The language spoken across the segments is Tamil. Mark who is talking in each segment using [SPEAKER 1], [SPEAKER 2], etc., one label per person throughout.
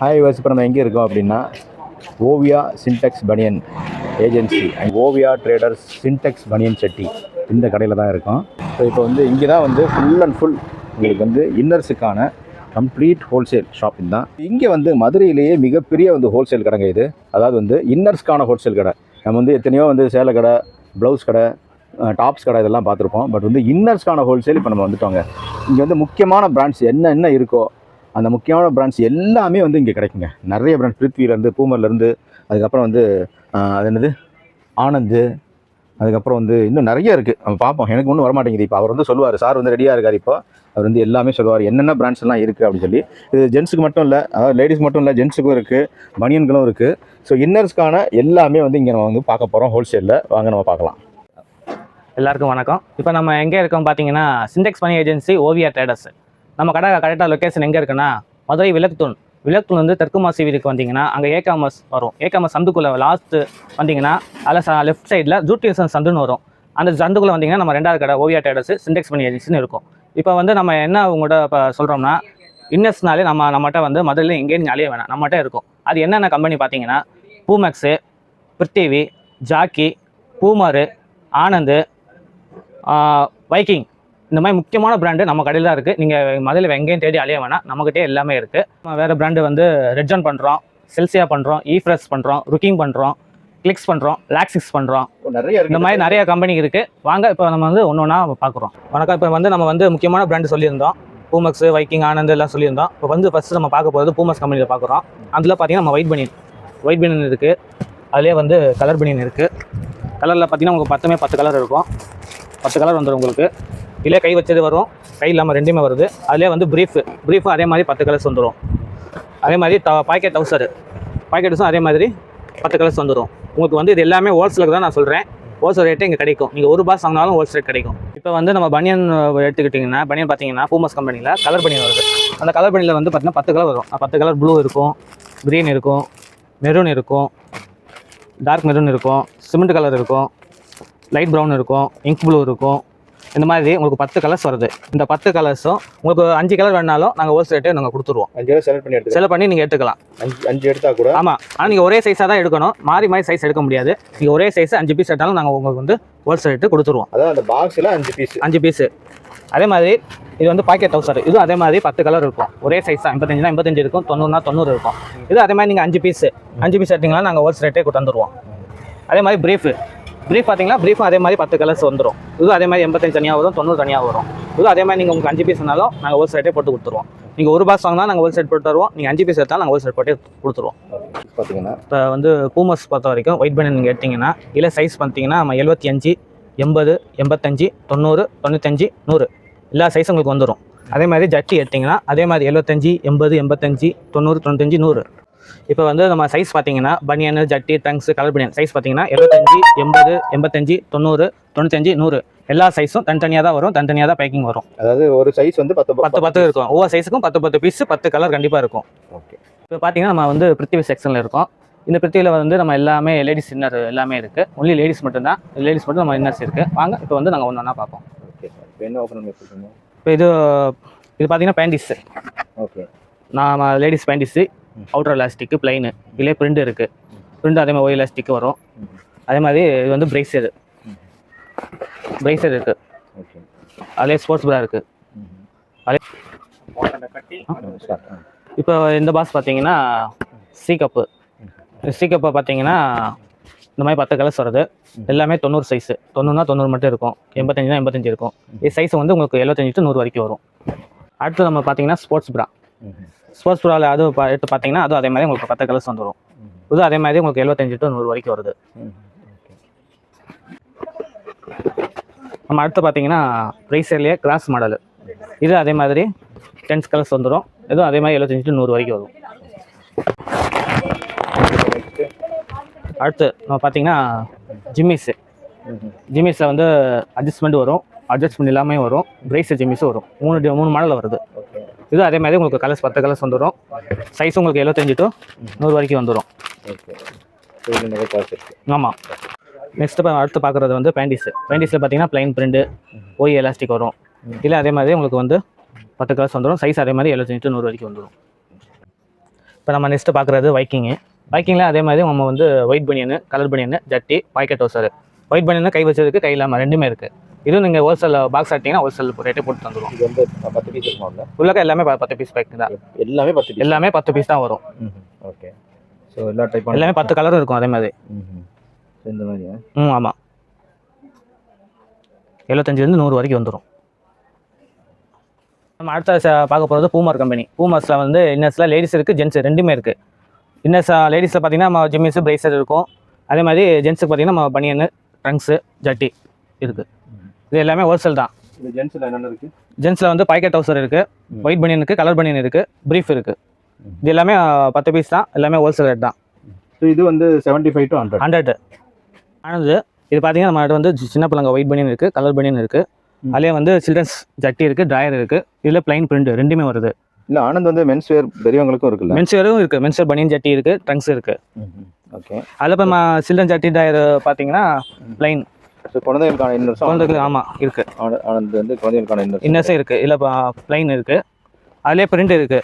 [SPEAKER 1] ஹாய் வாஸ் இப்போ நம்ம எங்கே இருக்கோம் அப்படின்னா ஓவியா சின்டெக்ஸ் பனியன் agency and Oviya traders Sintex பனியன் செட்டி இந்த கடையில் தான் இருக்கோம். ஸோ இப்போ வந்து இங்கே தான் வந்து ஃபுல் அண்ட் ஃபுல் உங்களுக்கு வந்து இன்னர்ஸுக்கான கம்ப்ளீட் ஹோல்சேல் ஷாப்பிங் தான். இங்கே வந்து மதுரையிலேயே மிகப்பெரிய வந்து ஹோல்சேல் கடைங்க இது. அதாவது வந்து இன்னர்ஸ்க்கான ஹோல்சேல் கடை. நம்ம வந்து எத்தனையோ வந்து சேலை கடை ப்ளவுஸ் கடை டாப்ஸ் கடை இதெல்லாம் பார்த்துருப்போம். பட் வந்து இன்னர்ஸ்க்கான ஹோல்சேல் இப்போ நம்ம வந்துட்டோங்க. இங்கே வந்து முக்கியமான பிராண்ட்ஸ் என்ன என்ன இருக்கோ அந்த முக்கியமான பிராண்ட்ஸ் எல்லாமே வந்து இங்கே கிடைக்குங்க. நிறைய பிராண்ட் பிருத்விலேருந்து பூமர்லேருந்து அதுக்கப்புறம் வந்து அது என்னது? ஆனந்து அதுக்கப்புறம் வந்து இன்னும் நிறைய இருக்குது நம்ம பார்ப்போம். எனக்கு ஒன்றும் வரமாட்டேங்குது. இப்போ அவர் வந்து சொல்லுவார் சார் வந்து ரெடியாக இருக்கார் இப்போ. அவர் வந்து எல்லாமே சொல்லுவார் என்னென்ன பிராண்ட்ஸ் எல்லாம் இருக்குது அப்படின்னு சொல்லி. இது ஜென்ஸுக்கு மட்டும் இல்லை அதாவது லேடிஸ் மட்டும் இல்லை ஜென்ஸுக்கும் இருக்குது பனியன்களும் இருக்குது ஸோ இன்னர்ஸ்க்கான எல்லாமே வந்து இங்கே நம்ம வந்து பார்க்க போகிறோம் ஹோல்சேலில் வாங்க நம்ம பார்க்கலாம்.
[SPEAKER 2] எல்லாருக்கும் வணக்கம். இப்போ நம்ம எங்கே இருக்கோம் பார்த்தீங்கன்னா சிண்டெக்ஸ் மணி ஏஜென்சி ஓவியா ட்ரேடர்ஸ் நம்ம கடை கரெக்டாக லொக்கேஷன் எங்கே இருக்குன்னா மதுரை விளக்குத்தூண். விளக்குத்தூண் வந்து தெற்கு மாசி வீதிக்கு வந்தீங்கன்னா அங்கே ஏ காமர்ஸ் வரும். ஏ காமர்ஸ் சந்துக்குள்ளே லாஸ்ட்டு வந்தீங்கன்னா அதில் லெஃப்ட் சைடில் ஜூட்டியன்சன் சந்துன்னு வரும். அந்த சந்துக்குள்ளே வந்தீங்கன்னா நம்ம ரெண்டாவது கடை ஓவியா டேடர்ஸ் சிண்டெக்ஸ் பண்ணி ஏஜென்சின்னு இருக்கும். இப்போ வந்து நம்ம என்ன உங்கள்கிட்ட இப்போ சொல்கிறோம்னா இன்னர்ஸ்னாலே நம்ம நம்மகிட்ட வந்து மதுரையில் எங்கேயும் அழிய வேணாம். நம்மகிட்ட இருக்கும். அது என்னென்ன கம்பெனி பார்த்தீங்கன்னா பூமெக்ஸு பிரித்திவி ஜாக்கி பூமாரு ஆனந்து வைக்கிங். இந்த மாதிரி முக்கியமான பிராண்டு நம்ம கடையில் தான் இருக்குது நீங்கள் மதுரையில் எங்கேயும் தேடி அலைய வேணாம். நம்மகிட்டே எல்லாமே இருக்குது நம்ம வேறு பிராண்டு வந்து ரெட்ஜான் பண்ணுறோம் செல்சியா பண்ணுறோம் ஈஃப்ரெஸ் பண்ணுறோம் ருக்கிங் பண்ணுறோம் கிளிக்ஸ் பண்ணுறோம் லாக்ஸிக்ஸ் பண்ணுறோம்
[SPEAKER 1] நிறைய
[SPEAKER 2] இந்த மாதிரி நிறைய கம்பெனி இருக்குது வாங்க இப்போ நம்ம வந்து ஒன்று ஒன்றா பார்க்குறோம். வணக்கம். இப்போ வந்து நம்ம வந்து முக்கியமான பிராண்டு சொல்லியிருந்தோம். பூமக்ஸ் வைக்கிங் ஆனந்த் எல்லாம் சொல்லியிருந்தோம். இப்போ வந்து ஃபஸ்ட்டு நம்ம பார்க்க போகிறது பூமக்ஸ் கம்பெனியில் பார்க்குறோம். அதில் பார்த்தீங்கன்னா நம்ம ஒயிட் பனியன் ஒயிட் பனியன் இருக்குது அதுலேயே வந்து கலர் பனியன் இருக்குது கலரில் பார்த்தீங்கன்னா உங்களுக்கு பத்துமே பத்து கலர் இருக்கும். பத்து கலர் வந்துடும் உங்களுக்கு. இல்லை கை வச்சது வரும். கை இல்லாமல் ரெண்டுமே வருது. அதிலே வந்து ப்ரீஃப் ப்ரீஃபும் அதே மாதிரி பத்து கலர்ஸ் வந்துடும் அதே மாதிரி த பாக்கெட் டவுசர் பாக்கெட்ஸும் அதே மாதிரி பத்து கலர்ஸ் வந்துடும் உங்களுக்கு வந்து இது எல்லாமே ஹோல்சேலுக்கு தான் நான் சொல்கிறேன் ஹோல்சேல் ரேட்டு இங்கே கிடைக்கும். நீங்கள் ஒரு பாஸ் வாங்கினாலும் ஹோல்சேல் கிடைக்கும். இப்போ வந்து நம்ம பனியன் எடுத்துக்கிட்டிங்கன்னா பனியன் பார்த்தீங்கன்னா ஃபூமஸ் கம்பெனியில் கலர் பனியன் வருது. அந்த கலர் பனியில் வந்து பார்த்தீங்கன்னா பத்து கலர் வரும். பத்து கலர் ப்ளூ இருக்கும் க்ரீன் இருக்கும் மெரூன் இருக்கும் டார்க் மெரூன் இருக்கும் சிமெண்ட் கலர் இருக்கும் லைட் ப்ரௌன் இருக்கும் இங்க் ப்ளூ இருக்கும். இந்த மாதிரி உங்களுக்கு பத்து கலர்ஸ் வருது. இந்த பத்து கலர்ஸும் உங்களுக்கு அஞ்சு கலர் வேணாலும் நாங்கள் ஹோல்சேல் ரேட்டே நாங்கள் கொடுத்துருவோம்.
[SPEAKER 1] அஞ்சு ரூபா செலக்ட் பண்ணி எடுத்து
[SPEAKER 2] பண்ணி நீங்கள் எடுத்துக்கலாம்.
[SPEAKER 1] அஞ்சு அஞ்சு எடுத்தா கூட
[SPEAKER 2] ஆமாம் ஆனால் நீங்கள் ஒரே சைஸாக தான் எடுக்கணும். மாறி மாறி சைஸ் எடுக்க முடியாது. நீங்கள் ஒரே சைஸ் அஞ்சு பீஸ் எடுத்தாலும் நாங்கள் உங்களுக்கு வந்து ஹோல்சேல் ரேட்டு கொடுத்துருவோம்.
[SPEAKER 1] அதாவது அந்த பாக்ஸில் அஞ்சு பீஸ்
[SPEAKER 2] அஞ்சு பீஸு அதே மாதிரி இது வந்து பாக்கெட் டவுசர் இதுவும் அதே மாதிரி பத்து கலர் இருக்கும். ஒரே சைஸ் தான். எண்பத்தஞ்சுனா எண்பத்தஞ்சு இருக்கும். தொண்ணூறுனா தொண்ணூறு இருக்கும். இது அதே மாதிரி நீங்கள் அஞ்சு பீஸ் அஞ்சு பீஸ் எடுத்தீங்கன்னா நாங்கள் ஹோல்சேல் ரேட்டே தந்துருவோம் அதே மாதிரி ப்ரீஃபு ப்ரீஃப் பார்த்தீங்கன்னா ப்ரீஃபும் அதே மாதிரி பத்து கலர்ஸ் வந்துடும் இதுவும் அதே மாதிரி எண்பத்தஞ்சு தனியாக வரும் தொண்ணூறு தனியாக வரும். இதுவும் அதே மாதிரி நீங்கள் உங்களுக்கு அஞ்சு பீஸ் இருந்தாலும் நாங்கள் ஹோல்சேல் ரேட்டே போட்டு கொடுத்துருவோம். நீங்கள் ஒரு பாக்ஸ் வாங்கினா நாங்கள் ஹோல்சேல் போட்டு தருவோம். நீங்கள் அஞ்சு பீஸ் எடுத்தாலும் நாங்கள் ஹோல்சேல் போட்டே கொடுத்துருவோம்.
[SPEAKER 1] பார்த்தீங்கன்னா
[SPEAKER 2] இப்போ வந்து பூமஸ் பொறுத்த வரைக்கும் ஒயிட் பனியன் நீங்கள் எடுத்தீங்கன்னா இல்லை சைஸ் பார்த்தீங்கன்னா நம்ம எழுபத்தி அஞ்சு எண்பது எண்பத்தஞ்சு தொண்ணூறு தொண்ணூத்தஞ்சு நூறு. எல்லா சைஸும் உங்களுக்கு வந்துடும் அதே மாதிரி ஜட்டி எடுத்தீங்கன்னா அதே மாதிரி எழுபத்தஞ்சி எண்பது எண்பத்தஞ்சு தொண்ணூறு தொண்ணூத்தஞ்சு நூறு. இப்போ வந்து நம்ம சைஸ் பார்த்தீங்கன்னா பனியன் ஜட்டி டங்ஸ் கலர் பனியன் சைஸ் பார்த்தீங்கன்னா எழுபத்தஞ்சி எண்பது எண்பத்தஞ்சு தொண்ணூறு தொண்ணூத்தஞ்சு நூறு. எல்லா சைஸும் தனித்தனியாக தான் வரும் தனித்தனியாக தான் பேக்கிங் வரும்.
[SPEAKER 1] அதாவது ஒரு சைஸ் வந்து பத்து
[SPEAKER 2] பத்து. பத்து இருக்கும். ஒவ்வொரு சைஸுக்கும் பத்து பத்து பீஸ் பத்து கலர் கண்டிப்பாக இருக்கும்.
[SPEAKER 1] ஓகே.
[SPEAKER 2] இப்போ பார்த்தீங்கன்னா நம்ம வந்து பிருத்திவி செக்ஷனில் இருக்கோம். இந்த பிருத்திவியில் வந்து நம்ம எல்லாமே லேடிஸ் இன்னர் எல்லாமே இருக்குது ஒன்லி லேடிஸ் மட்டும்தான் லேடிஸ் மட்டும் நம்ம இன்னர்ஸ் இருக்குது வாங்க இப்போ வந்து நாங்கள் ஒன்று ஒன்றா பார்ப்போம்.
[SPEAKER 1] ஓகே சார் இப்போ என்ன வச்சுருக்கீங்க?
[SPEAKER 2] இப்போ இது இது பார்த்தீங்கன்னா பேண்டிஸ்
[SPEAKER 1] ஓகே.
[SPEAKER 2] நான் ladies panties outer elastic plain இதிலே பிரிண்ட் இருக்குது பிரிண்ட் அதே மாதிரி ஒய் எலாஸ்டிக் வரும். அதே மாதிரி இது வந்து பிரேசர் பிரேசர் இருக்குது அதிலே ஸ்போர்ட்ஸ் ப்ரா இருக்குது அதே இப்போ இந்த பாஸ் பார்த்தீங்கன்னா சி கப்பு சி கப்பை பார்த்தீங்கன்னா இந்த மாதிரி பத்து கலர்ஸ் வருது. எல்லாமே தொண்ணூறு சைஸு தொண்ணூறுனா தொண்ணூறு மட்டும் இருக்கும். எண்பத்தஞ்சுனா எண்பத்தஞ்சு இருக்கும். இது சைஸ் வந்து உங்களுக்கு எழுபத்தஞ்சு to நூறு வரைக்கும் வரும். அடுத்து நம்ம பார்த்தீங்கன்னா ஸ்போர்ட்ஸ் ப்ரா ஸ்போர்ட்ஸ் ப்ராவில் அது எடுத்து பார்த்தீங்கன்னா அதுவும் அதே மாதிரி உங்களுக்கு பத்து கலர்ஸ் வந்துடும் இது அதே மாதிரி உங்களுக்கு எழுபத்தஞ்சு டு நூறு வரைக்கும் வருது. நம்ம அடுத்து பார்த்தீங்கன்னா ப்ரைஸர்லேயே கிராஸ் மாடலு இது அதே மாதிரி டென்ஸ் கலர்ஸ் வந்துடும் இதுவும் அதே மாதிரி எழுபத்தஞ்சு டு நூறு வரைக்கும் வரும். அடுத்து நம்ம பார்த்தீங்கன்னா ஜிம்மிஸு ஜிம்மிஸில் வந்து அட்ஜஸ்ட்மெண்ட் வரும். அட்ஜஸ்ட்மெண்ட் எல்லாமே வரும். பிரைஸ் ஜிம்மிஸும் வரும். மூணு மூணு மாடல் வருது. இது அதே மாதிரி உங்களுக்கு கலர்ஸ் பத்து கலர்ஸ் வந்துடும் சைஸ் உங்களுக்கு எழுபத்தஞ்சு to நூறு வரைக்கும் வந்துடும் ஆமாம் நெக்ஸ்ட் அடுத்து பார்க்குறது வந்து பேண்டிஸ் பேண்டிஸில் பார்த்தீங்கன்னா ப்ளைன் பிரிண்டு ஓய் எலாஸ்டிக் வரும். இல்லை அதே மாதிரி உங்களுக்கு வந்து பத்து கலர்ஸ் வந்துடும் சைஸ் அதே மாதிரி எழுபத்தஞ்சு to நூறு வரைக்கும் வந்துடும் இப்போ நம்ம நெக்ஸ்ட்டு பார்க்குறது வைக்கிங்கு வைக்கிங்கில் அதே மாதிரி நம்ம வந்து ஒயிட் பனியனு கலர் பனியனு ஜட்டி பாக்கெட் டோசர் ஒயிட் பனியனு கை வச்சதுக்கு கை இல்லாமல் ரெண்டுமே இருக்குது இதுவும் நீங்கள் ஹோல்சேல் பாக்ஸ் ஆட்டிங்கன்னா ஹோல்சேல் ரேட்டே போட்டு தந்துடுவோம்
[SPEAKER 1] இது வந்து பத்து பீஸ் இருக்குமா உள்ள?
[SPEAKER 2] உள்ளக்க எல்லாமே பத்து பீஸ் பேக் தான்.
[SPEAKER 1] எல்லாமே பத்து
[SPEAKER 2] எல்லாமே பத்து பீஸ் தான் வரும்.
[SPEAKER 1] ஓகே. ஸோ எல்லா டைப்
[SPEAKER 2] எல்லாமே பத்து கலரும் இருக்கும் அதே மாதிரி.
[SPEAKER 1] இந்த மாதிரியா?
[SPEAKER 2] ம் ஆமாம் எழுபத்தஞ்சிலேருந்து நூறு வரைக்கும் வந்துடும் நம்ம அடுத்த பார்க்க போகிறது பூமார் கம்பெனி பூமார்ஸில் வந்து இன்னர்ஸில் லேடிஸ் இருக்குது ஜென்ஸ் ரெண்டுமே இருக்குது இன்னர்ஸ் லேடிஸில் பார்த்தீங்கன்னா நம்ம ஜிம்மிஸு பிரேசர் இருக்கும். அதே மாதிரி ஜென்ஸுக்கு பார்த்தீங்கன்னா நம்ம பனியனு ட்ரங்க்ஸு ஜட்டி இருக்குது இது எல்லாமே ஹோல்சேல் தான்.
[SPEAKER 1] இது ஜென்ஸில் என்னென்ன இருக்குது
[SPEAKER 2] ஜென்ஸில் வந்து பாக்கெட் டவுசர் இருக்குது. ஒயிட் பனியன் இருக்குது கலர் பனியன் இருக்குது ப்ரீஃப் இருக்குது. இது எல்லாமே பத்து பீஸ் தான் எல்லாமே ஹோல்சேல் ரேட் தான்.
[SPEAKER 1] இது வந்து seventy five to hundred
[SPEAKER 2] hundred ஆனது இது பார்த்தீங்கன்னா நம்ம வந்து சின்ன பிள்ளைங்க ஒயிட் பனியன் இருக்குது கலர் பனியன் இருக்குது. அதுலேயே வந்து சில்ட்ரன்ஸ் ஜட்டி இருக்குது ட்ராயர் இருக்குது இதில் பிளைன் பிரிண்ட் ரெண்டுமே வருது.
[SPEAKER 1] இல்லை ஆனந்த் வந்து மென்ஸ் வேர் பெரியவங்களுக்கும் இருக்குல்ல?
[SPEAKER 2] மென்ஸ்வேரும் இருக்குது மென்ஸ்வேர் பனியன் ஜட்டி இருக்குது ட்ரங்க்ஸ் இருக்குது
[SPEAKER 1] ஓகே
[SPEAKER 2] அதில் இப்போ சில்ட்ரன் ஜட்டி ட்ராயர் பார்த்தீங்கன்னா பிளைன்
[SPEAKER 1] ஸோ குழந்தைகளுக்கான இன்னர்ஸும்
[SPEAKER 2] குழந்தைகளுக்கு ஆமாம் இருக்குது
[SPEAKER 1] ஆன- ஆனந்த் வந்து குழந்தைகளுக்கான இன்னர்ஸ்
[SPEAKER 2] இன்னர்ஸும் இருக்குது இல்லை பிளைன் இருக்குது அதுலேயே பிரிண்ட் இருக்குது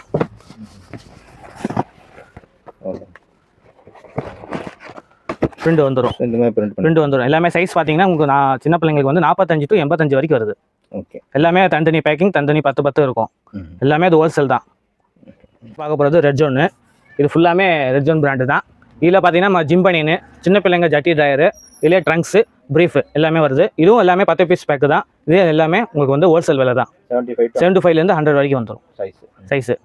[SPEAKER 2] பிரிண்ட் வந்துடும்
[SPEAKER 1] இந்த மாதிரி பிரிண்ட்
[SPEAKER 2] பிரிண்ட் வந்துடும் எல்லாமே சைஸ் பார்த்தீங்கன்னா உங்களுக்கு நான் சின்ன பிள்ளைங்களுக்கு வந்து நாற்பத்தஞ்சு டு எண்பத்தஞ்சு வரைக்கும் வருது.
[SPEAKER 1] ஓகே
[SPEAKER 2] எல்லாமே தனித்தனி பேக்கிங் தனித்தனி பத்து பத்து இருக்கும். எல்லாமே அது ஹோல்சேல் தான். பார்க்க போகிறது ரெட் ஜோனு இது ஃபுல்லாமே ரெட் ஜோன் பிராண்டு தான். இதில் பார்த்தீங்கன்னா நம்ம ஜிம் பனியனு சின்ன பிள்ளைங்க ஜட்டி டயரு இதிலே ட்ரங்க்ஸு ப்ரீஃப் எல்லாமே வருது. இதுவும் எல்லாமே பத்து பீஸ் பேக்கு தான். இது எல்லாமே உங்களுக்கு வந்து ஹோல்சேல் விலை தான்.
[SPEAKER 1] செவன்ட்டி ஃபைவ்
[SPEAKER 2] ஃபைவ்லேருந்து ஹண்ட்ரட் வரைக்கும் வந்துடும்
[SPEAKER 1] சைஸ்
[SPEAKER 2] சைஸு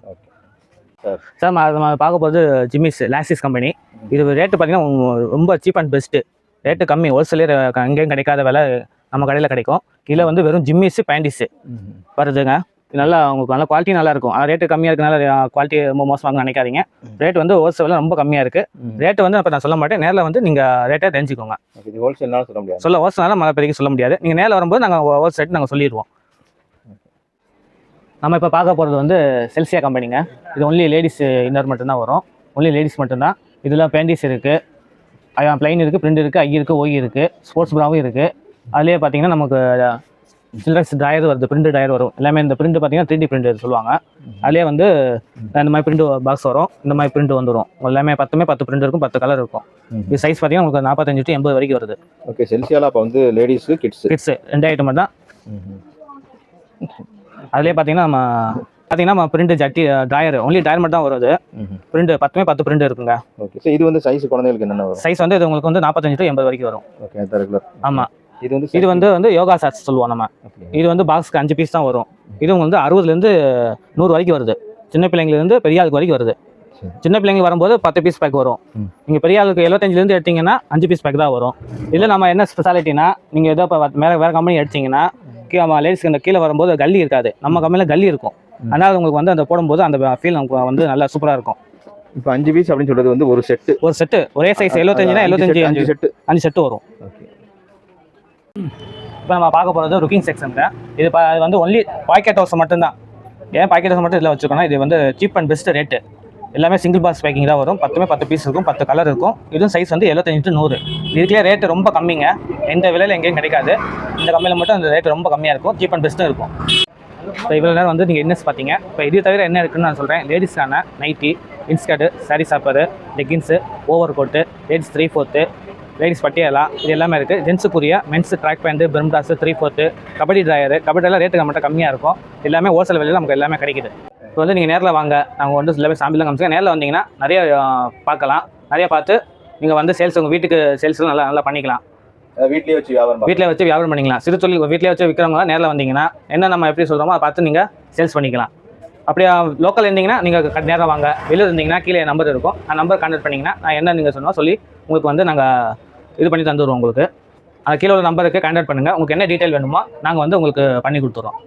[SPEAKER 1] சார்
[SPEAKER 2] நம்ம பார்க்க போகிறது ஜிம்மிஸ் லாக்ஸிஸ் கம்பெனி இது ரேட்டு பார்த்தீங்கன்னா ரொம்ப சீப் அண்ட் பெஸ்ட்டு ரேட்டு கம்மி. ஹோல்சேலே எங்கேயும் கிடைக்காத விலை நம்ம கடையில் கிடைக்கும். இதில் வந்து வெறும் ஜிம்மிஸு பேண்டிஸு வருதுங்க. நல்லா உங்களுக்கு நல்லா குவாலிட்டி நல்லா இருக்கும் ஆனால் ரேட்டு கம்மியாக இருக்கனால குவாலிட்டி ரொம்ப மோசமாக நினைக்காதீங்க. ரேட் வந்து ஹோல்சேலில் ரொம்ப கம்மியாக இருக்குது ரேட்டு வந்து இப்போ நான் சொல்ல மாட்டேன். நேரில் வந்து நீங்கள் ரேட்டை தெரிஞ்சுக்கோங்க.
[SPEAKER 1] ஹோல்சேல்னால சொல்ல முடியாது.
[SPEAKER 2] சொல்ல ஹோல்சேலாக மழை பெருக்கி சொல்ல முடியாது. நீங்கள் நேரில் வரும்போது நாங்கள் ஹோல்சேல் நாங்கள் சொல்லிடுவோம் நம்ம இப்போ பார்க்க போகிறது வந்து செல்சியா கம்பெனிங்க இது ஒன்லி லேடிஸ் இன்னர் மட்டும்தான் வரும். ஒன்லி லேடிஸ் மட்டும்தான். இதில் பேண்டிஸ் இருக்குது ப்ளைன் இருக்குது பிரிண்ட் இருக்குது ஐ இருக்குது ஒய் இருக்குது ஸ்போர்ட்ஸ் ப்ராவும் இருக்குது அதுலேயே பார்த்தீங்கன்னா நமக்கு சில்ட்ரன்ஸ் டயர் வருது பிரிண்ட் டயர் வரும். எல்லாமே இந்த பிரிண்ட் பார்த்தீங்கன்னா த்ரீ டி பிரிண்ட் சொல்லுவாங்க. அதுலேயே வந்து இந்த மாதிரி பிரிண்ட் பாக்ஸ் வரும். இந்த மாதிரி பிரிண்ட் வந்துடும் எல்லாமே பத்துமே பத்து பிரிண்ட் இருக்கும் பத்து கலர் இருக்கும். இது சைஸ் பார்த்தீங்கன்னா உங்களுக்கு நாற்பத்தஞ்சு டு எண்பது வரைக்கும் வருது.
[SPEAKER 1] ஓகே செல்சியால அப்போ வந்து லேடிஸு கிட்ஸு
[SPEAKER 2] கிட்ஸு ரெண்டு ஐட்டம் தான். அதுலேயே பார்த்தீங்கன்னா நம்ம பார்த்தீங்கன்னா நம்ம பிரிண்ட் ஜட்டி ட்ராயர் ஒன்லி ட்ராயர் மட்டும் தான் வருது. பிரிண்ட் பத்துமே பத்து பிரிண்ட் இருக்குங்க.
[SPEAKER 1] ஓகே இது வந்து சைஸ் குழந்தைகளுக்கு என்னென்ன
[SPEAKER 2] சைஸ் வந்து இது உங்களுக்கு வந்து நாற்பத்தஞ்சு டு எண்பது வரைக்கும் வரும்.
[SPEAKER 1] ஓகே அது ரெகுலர்
[SPEAKER 2] ஆமா.
[SPEAKER 1] இது வந்து
[SPEAKER 2] இது வந்து வந்து யோகா சாட்ஸ் சொல்லுவோம் நம்ம. இது வந்து பாக்ஸ்க்கு அஞ்சு பீஸ் தான் வரும். இது வந்து அறுபதுலேருந்து நூறு வரைக்கும் வருது. சின்ன பிள்ளைங்கலேருந்து பெரிய ஆளுக்கு வரைக்கும் வருது. சின்ன பிள்ளைங்க வரும்போது பத்து பீஸ் பேக் வரும். நீங்கள் பெரிய ஆளுக்கு எழுபத்தஞ்சிலேருந்து எடுத்தீங்கன்னா அஞ்சு பீஸ் பேக் தான் வரும். இதில் நம்ம என்ன ஸ்பெஷாலிட்டினா நீங்கள் ஏதோ இப்போ வேறு வேறு கம்பெனி எடுத்தீங்கன்னா கீழே லேடிஸ்க்கு அந்த கீழே வரும்போது கல்லி இருக்காது. நம்ம கம்பெனியில் கல்லி இருக்கும். அதனால் உங்களுக்கு வந்து அந்த போடும்போது அந்த ஃபீல் நமக்கு வந்து நல்லா சூப்பராக இருக்கும்.
[SPEAKER 1] இப்போ அஞ்சு பீஸ் அப்படின்னு சொல்றது வந்து ஒரு செட்டு
[SPEAKER 2] ஒரு செட்டு ஒரே சைஸ் எழுபத்தஞ்சுனா எழுபத்தஞ்சு
[SPEAKER 1] அஞ்சு
[SPEAKER 2] அஞ்சு
[SPEAKER 1] செட்டு
[SPEAKER 2] அஞ்சு செட்டு வரும்.
[SPEAKER 1] ஓகே
[SPEAKER 2] இப்போ நம்ம பார்க்க போகிறது ருக்கிங் செக்ஷனுங்க இது இப்போ இது வந்து ஒன்லி பாக்கெட் ஹவுஸ் மட்டும்தான். ஏன் பாக்கெட் ஹவுஸ் மட்டும் இதில் வச்சுருக்கோம்னா இது வந்து சீப் அண்ட் பெஸ்ட் ரேட்டு எல்லாமே சிங்கிள் பாக்ஸ் பேக்கிங் தான் வரும். பத்துமே பத்து பீஸ் இருக்கும் பத்து கலர் இருக்கும். இதுவும் சைஸ் வந்து எழுபத்தஞ்சு டு நூறு. இதுக்கே ரேட்டு ரொம்ப கம்மிங்க. எந்த விலையில் எங்கேயும் கிடைக்காது. இந்த கம்மியில் மட்டும் அந்த ரேட்டு ரொம்ப கம்மியாக இருக்கும். சீப் அண்ட் பெஸ்ட்டும் இருக்கும். இப்போ இவ்வளோ நேரம் வந்து நீங்கள் இன்னஸ் பார்த்தீங்க. இப்போ இது தவிர என்ன இருக்குன்னு நான் சொல்கிறேன் லேடிஸ்க்கான nightie inskirt sari சாப்பரு leggings over coat ladies three fourth ladies Patiala? இது எல்லாமே இருக்குது ஜென்ஸுக்குரிய mens track pant bermudas three fourth kabaddi drawer கபடியெல்லாம் rate நம்மகிட்ட கம்மியாக இருக்கும். எல்லாமே ஹோல்சேல் விலையில் நமக்கு எல்லாமே கிடைக்குது. இப்போ வந்து நீங்கள் நேரில் வாங்க. நாங்கள் வந்து எல்லாமே சாம்பிள் காமிச்சுங்க நேரில் வந்தீங்கன்னா நிறைய பார்க்கலாம். நிறைய பார்த்து நீங்கள் வந்து சேல்ஸ் உங்கள் வீட்டுக்கு சேல்ஸ்லாம் நல்லா நல்லா பண்ணிக்கலாம்.
[SPEAKER 1] வீட்லயே வச்சு வியாபாரம்.
[SPEAKER 2] வீட்டில் வச்சு வியாபாரம் பண்ணிக்கலாம். சிறு தொழில் வீட்டிலே வச்சு விற்கிறவங்க நேரில் வந்தீங்கன்னா என்ன நம்ம எப்படி சொல்கிறோமோ அதை பார்த்து நீங்கள் சேல்ஸ் பண்ணிக்கலாம். அப்படியே லோக்கல் இருந்தீங்கன்னா நீங்கள் நேராக வாங்க. வெளியூர் இருந்தீங்கன்னா கீழே நம்பர் இருக்கும். அந்த நம்பர் கான்டாக்ட் பண்ணிங்கன்னா நான் என்ன நீங்கள் சொன்னால் சொல்லி உங்களுக்கு வந்து நாங்கள் இது பண்ணி தந்துடுவோம் உங்களுக்கு. அது கீழே உள்ள நம்பருக்கு கான்டாக்ட் பண்ணுங்கள் உங்களுக்கு என்ன டீட்டெயில் வேணுமோ நாங்கள் வந்து உங்களுக்கு பண்ணி கொடுத்துறோம்.